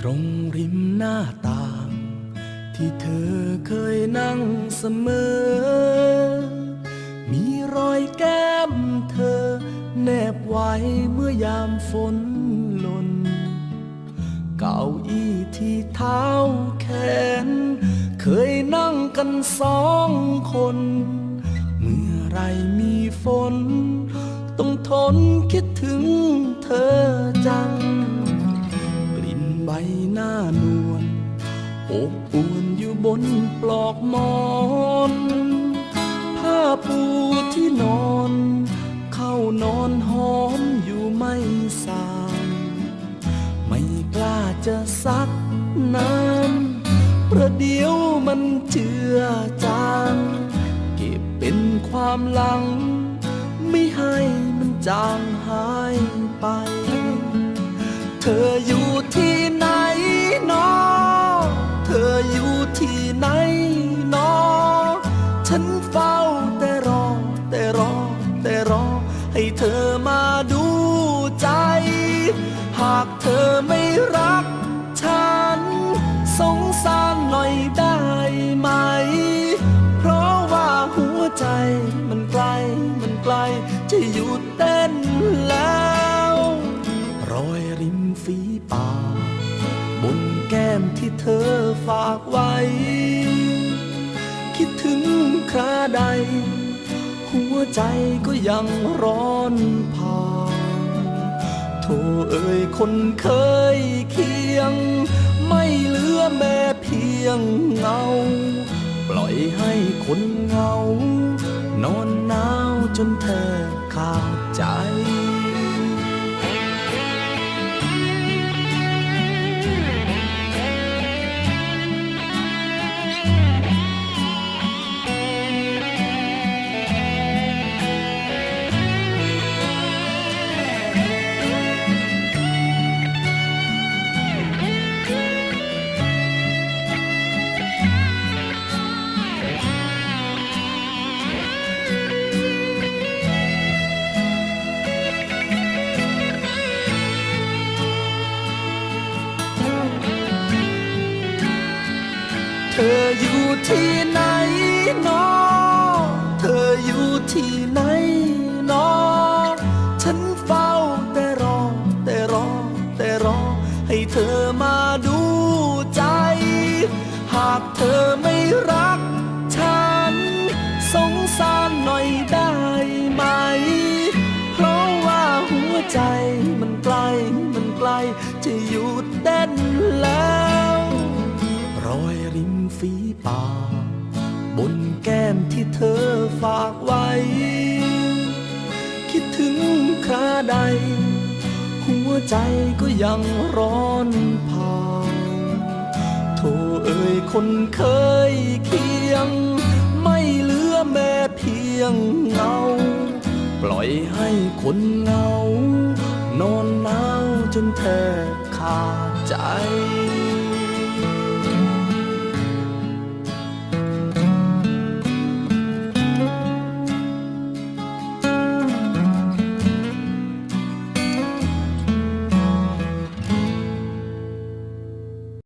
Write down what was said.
ตรงริมหน้าต่าง ที่เธอเคยนั่งเสมอ มีรอยแก้มเธอ แนบไว้เมื่อยามฝนหล่น เก้าอี้ที่เท้าแขน เคยนั่งกันสองคน เมื่อไรมีฝน ต้องทนคิดถึงเธอจัง บหน้านวลอบอวนอยู่บนปลอกหมอนผ้าปูที่นอน เข้านอนหอมอยู่ไม่สางไม่กล้าจะซักน้ำประเดี๋ยวมันเจือจางเก็บเป็นความหลัง ไม่ให้มันจางหายไป เธออยู่ จะหยุดเต้นแล้วรอยริมฝีปากบนแก้มที่เธอฝากไว้ คิดถึงคราใด หัวใจก็ยังร้อนเผาโทเอ่ยคนเคยเคียง ไม่เหลือแม้เพียงเงา ปล่อยให้คนเงานอนหนาว จนเธอขาดใจ เธออยู่ที่ไหนนอเธออยู่ที่ไหนนอฉันเฝ้าแต่รอ แต่รอ แต่รอ ให้เธอมาดูใจ หากเธอไม่ ราใด หัวใจก็ยังร้อนเผาโทเอ่ยคนเคยเคียง ไม่เหลือแม้เพียงเงา ปล่อยให้คนเงา นอนหนาวจนแทบขาดใจ